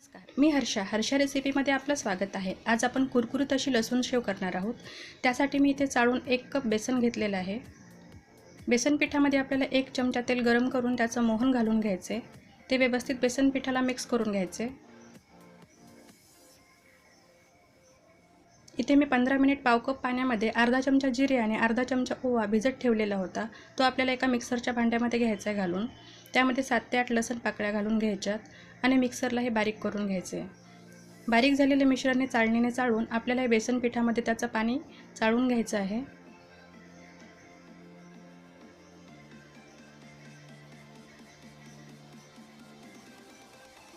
नमस्कार. मी हर्षा. हर्षा रेसिपीमध्ये आपलं स्वागत आहे. आज आपण कुरकुरीत अशी लसूण शेव करणार आहोत. त्यासाठी मी इथे चाळून एक कप बेसन घेतलेलं आहे. बेसन पिठामध्ये आपल्याला एक चमचा तेल गरम करून त्याचं मोहन घालून घ्यायचे. ते व्यवस्थित बेसन पिठाला मिक्स करून घ्यायचे. इथे मी पंधरा मिनिट पाव कप पाण्यामध्ये अर्धा चमचा जिरे आणि अर्धा चमचा ओवा भिजत ठेवलेला होता. तो आपल्याला एका मिक्सरच्या भांड्यामध्ये घ्यायचा आहे घालून. त्यामध्ये सात ते आठ लसण पाकळ्या घालून घ्यायच्यात आणि मिक्सरला हे बारीक करून घ्यायचे. बारीक झालेले मिश्रण हे चाळणीने चाळून आपल्याला हे बेसन पिठामध्ये त्याचं पाणी चाळून घ्यायचं आहे.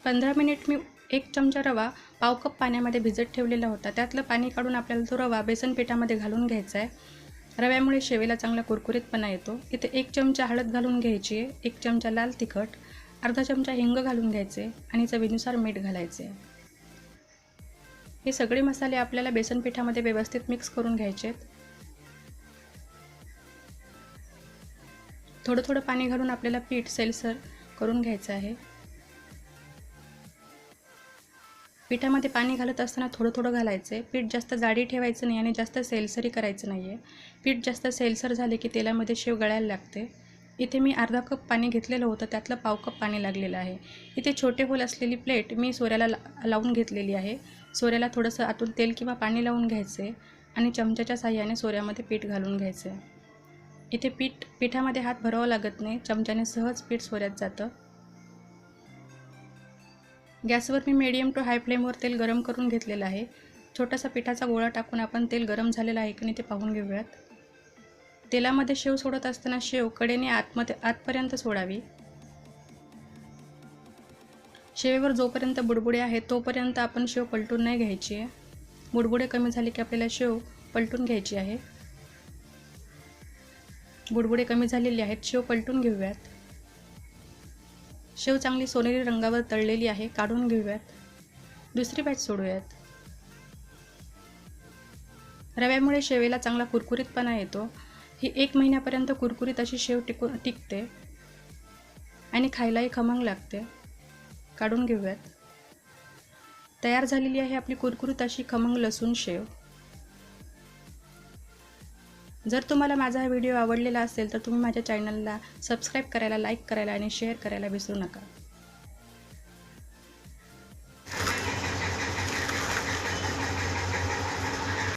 पंधरा मिनिट मी एक चमचा रवा पाव कप पाण्यामध्ये भिजत ठेवलेला होता. त्यातलं पाणी काढून आपल्याला तो रवा बेसन पिठामध्ये घालून घ्यायचा आहे. रव्यामुळे शेवेला चांगला कुरकुरीतपणा येतो. इथे एक चमचा हळद घालून घ्यायची आहे एक चमचा लाल तिखट अर्धा चमचा हिंग घालून घ्यायचे आणि चवीनुसार मीठ घालायचे. हे सगळे मसाले आपल्याला बेसन पिठामध्ये व्यवस्थित मिक्स करून घ्यायचे थोडं थोडं पाणी घालून आपल्याला पीठ सैलसर करून घ्यायचं आहे. पिठामध्ये पाणी घालत असताना थोडं थोडं घालायचं. आहे पीठ जास्त जाडी ठेवायचं नाही आणि जास्त सेलसरी करायचं नाही आहे पीठ जास्त सेलसर झाले की तेलामध्ये शेव गळायला लागते. इथे मी अर्धा कप पाणी घेतलेलं होतं. त्यातलं पाव कप पाणी लागलेलं आहे. इथे छोटे होल असलेली प्लेट मी सोऱ्याला ला लावून घेतलेली आहे. सोऱ्याला थोडंसं आतून तेल किंवा पाणी लावून घ्यायचे आणि चमच्याच्या साह्याने सोऱ्यामध्ये पीठ घालून घ्यायचे. इथे पीठ पिठामध्ये हात भरावा लागत नाही. चमच्याने सहज पीठ सोऱ्यात जातं. गॅसवर मी मीडियम टू हाय फ्लेमवर तेल गरम करून घेतलेलं आहे. छोटासा पिठाचा गोळा टाकून आपण तेल गरम झालेलं आहे की नाही ते पाहून घेऊयात. तेलामध्ये शेव सोडत असताना शेव कडेने आतमध्ये आतपर्यंत सोडावी. शेवेवर जोपर्यंत बुडबुडे आहेत तोपर्यंत आपण शेव पलटून नाही घ्यायची. आहे बुडबुडे कमी झाले की आपल्याला शेव पलटून घ्यायची आहे. बुडबुडे कमी झालेले आहेत शेव पलटून घेऊयात. शेव चांगली सोनेरी रंगावर तळलेली आहे काढून घेऊयात. दुसरी बॅच सोडूयात. रव्यामुळे शेवेला चांगला कुरकुरीतपणा येतो. ही एक महिन्यापर्यंत कुरकुरीत अशी शेव टिकू टिकते. आणि खायलाही खमंग लागते. काढून घेऊयात. तयार झालेली आहे आपली कुरकुरीत अशी खमंग लसूण शेव. जर तुम्हाला माझा हा व्हिडिओ आवडलेला असेल तर तुम्ही माझ्या चॅनलला सबस्क्राईब करायला लाईक करायला आणि शेअर करायला विसरू नका.